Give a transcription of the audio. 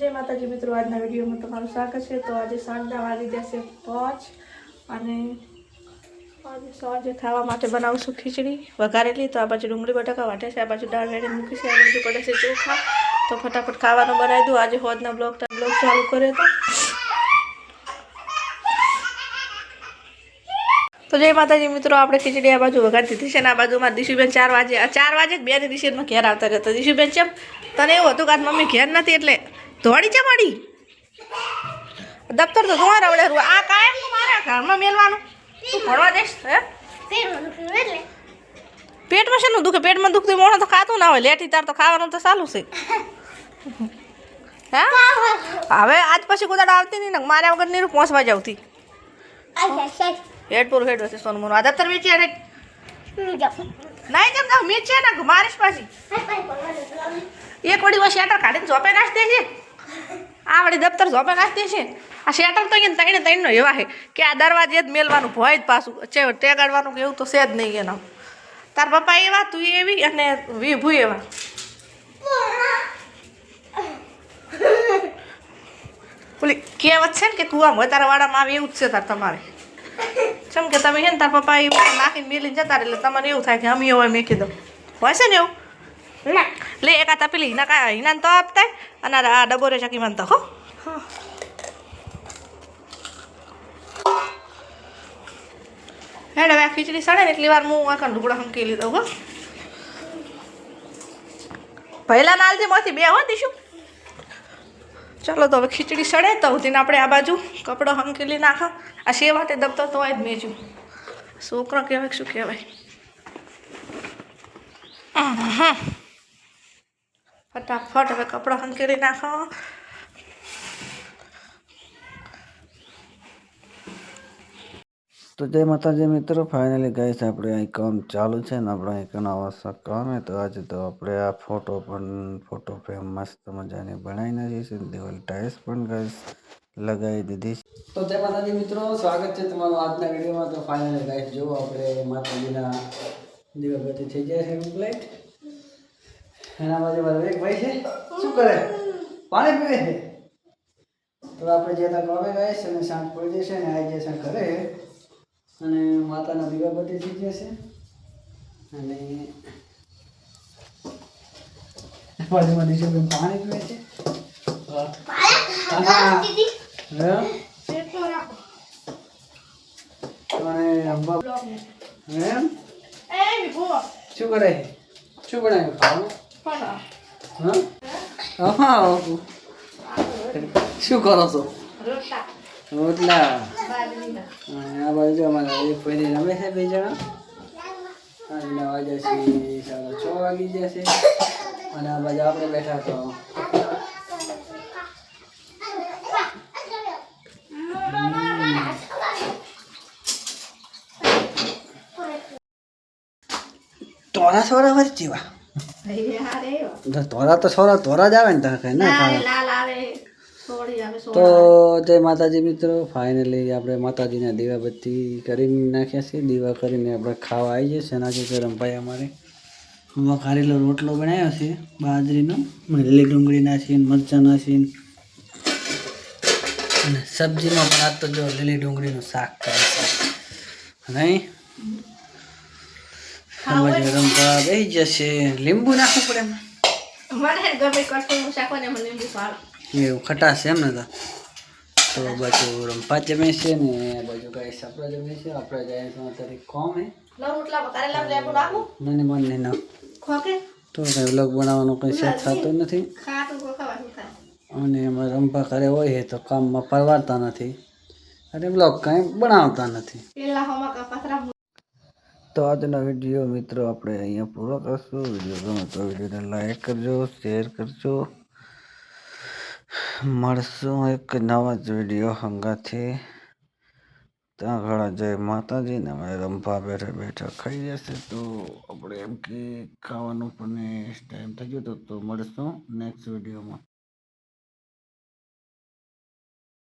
જય માતાજી મિત્રો, આજના વિડીયોમાં તમારું સ્વાગત છે. તો આજે સાંજના વાગી જશે પાંચ અને આજે સાંજે ખાવા માટે બનાવશું ખીચડી વઘારેલી તો આ બાજુ ડુંગળી, બટાકા વાટે છે, આ બાજુ દાળ વેડી મૂકી છે, આ બાજુ પડે છે ચોખા. તો ફટાફટ ખાવાનું બનાવી દઉં. આજે હોદના બ્લોગ બ્લોગ ચાલુ કર્યો હતો તો જય માતાજી મિત્રો, આપણે ખીચડી આ બાજુ વઘારી દીધી છે ને આ બાજુમાં દિશુબેન ચાર વાગે ચાર વાગે બે ને દિશુબેન ઘેર આવતા રહ્યા. તો દિશુબેન ચેમ, તને એવું હતું કે મમ્મી ઘેર નથી એટલે દોડી છે મળી દફતર તો ધોવા રવડે આ કાયમ તું મારા ઘરમાં મેલવાનું. તું ભણવા દેશ હે? પેટમાં શેનું દુખે, પેટમાં દુખતું મોણો તો ખાતું ના હોય. લેટી તાર તો ખાવાનું તો ચાલુ છે. હે? હવે આજ પછી કુદાડ આવતી નહીં ને, મારા વગર નીરું પહોંચવા જાવતી હેડ પૂરું હેડ હશે સોનું આ દફતર વેચી હેડ. નહીં કેમ કહું મીટ છે ને, મારીશ પાછી. એક વડી વા શેટર કાઢીને ઝોપે નાશ દે છે આ વળી દફતર ઝોપે નાખી દે છે. આ શેટર તો અહીંયા ત્રણે ત્રણનો એવા છે કે આ દરવાજે જ મેલવાનું ભોય જ પાછું. છે ટેગાડવાનું કે એવું તો છે જ નહીં એના. તાર પપ્પા એવા, તું એવી અને વિભુ એવા. ઓલી કહેવત છે ને કે કુવા હોય, તારા વાડામાં આવે એવું જ છે તાર તમારે. ચમ કે તમે છે ને તાર પપ્પા એ નાખીને મેલીને જતા એટલે તમારે એવું થાય કે અમે એવું મેં કીધું. હોય છે ને એવું? લે એક તપેલી હિના કા હિના તો આપતા અને આ ડબોરે રે ચકી માનતા હો હેડ હવે આ ખીચડી સડે ને એટલી વાર હું આ લુગડા હંકી લીધો હો પહેલા નાલથી માંથી બે હો શું ચાલો તો હવે ખીચડી સડે તો સુધીને આપણે આ બાજુ કપડો હંકેલી નાખો આ સેવાતે દબતો તો જ મેજું છોકરો કહેવાય શું કહેવાય આહા. ફટાફટ હવે કપડાં હંકેરી નાખો. તો જય માતાજી મિત્રો ફાઇનલી ગાઈસ આપણે અહીં કામ ચાલુ છે ને આપણે અહીં ઘણા વાસા કામ હે તો આજે તો આપણે આ ફોટો પણ ફોટો ફ્રેમ મસ્ત મજાની બનાવી નાખી છે દિવાલ ટાઇલ્સ પણ ગાઈસ લગાવી દીધી છે. તો જય માતાજી મિત્રો સ્વાગત છે તમારું આજના વિડીયોમાં. તો ફાઇનલી ગાઈસ જો આપણે માતાજીના દીવાબત્તી થઈ જાય છે કમ્પ્લીટ એના બાજુ એક ભાઈ છે. શું કરે? પાણી પીવે છે? તો આપણે જે ત્યાં ગાય છે અને સાંજ પડી જશે ને આવી જશે ઘરે અને માતાના દીવાબત્તી થઈ જશે અને બાજુમાં દીશુબેન પાણી પીવે છે. અને અંબા એમ શું કરે? શું બનાવ્યું? ખાવાનું? શું કરો છો રોટલા આ બાજુ જો અમારા એક ભાઈ રમે છે બે જણા અને વાગ્યા છે સાડા છ વાગી જશે અને આ બાજુ આપણે બેઠા તો તોરા સોરા વર તોરા તો સોરા તોરા જ આવે ને તને કઈ ના તો જય માતાજી મિત્રો ફાઇનલી આપણે માતાજીના દીવાબત્તી કરીને નાખ્યા છે. દીવા કરીને આપણે ખાવા આવી જશે અને આજે રંભાઈ ભાઈ અમારે કારેલો રોટલો બનાવ્યો છે બાજરીનો. લીલી ડુંગળી નાખીને મરચાં નાખીને અને સબ્જીમાં પણ આજ તો જો લીલી ડુંગળીનું શાક કરે છે. નહીં? બાજુ રમવા બેસી જશે લીંબુ નાખવું પડે એમાં. મને ગમે કઠોળનું શાક ને મને લીંબુ સારું. એવું ખટાશ એમ ને તો. તો બાજુ રંપા જમે છે ને બાજુ ગાય સપરા જમે છે. આપણે જાય છે અત્યારે કોમ હે. મને મન ના ખોકે તો કઈ વ્લોગ બનાવવાનો કંઈ સેટ થતો નથી. અને એમાં રંપા કરે હોય તો કામમાં પરવારતા નથી. અને બ્લોગ કાંઈ બનાવતા નથી. પેલા હોમાં કા પથરા તો આજનો વીડિયો મિત્રો આપણે અહીંયા પૂરો કરશું. વીડિયો ગમે તો વિડીયોને લાઈક કરજો શેર કરજો. મળશું એક નવા જ વીડિયો હંગાથી. ત્યાં ઘણા જય માતાજી ને અમે રંભા બેઠા બેઠા ખાઈ જશે. તો આપણે એમ કે ખાવાનું પણ ટાઈમ થઈ ગયો તો મળશું નેક્સ્ટ વિડીયોમાં.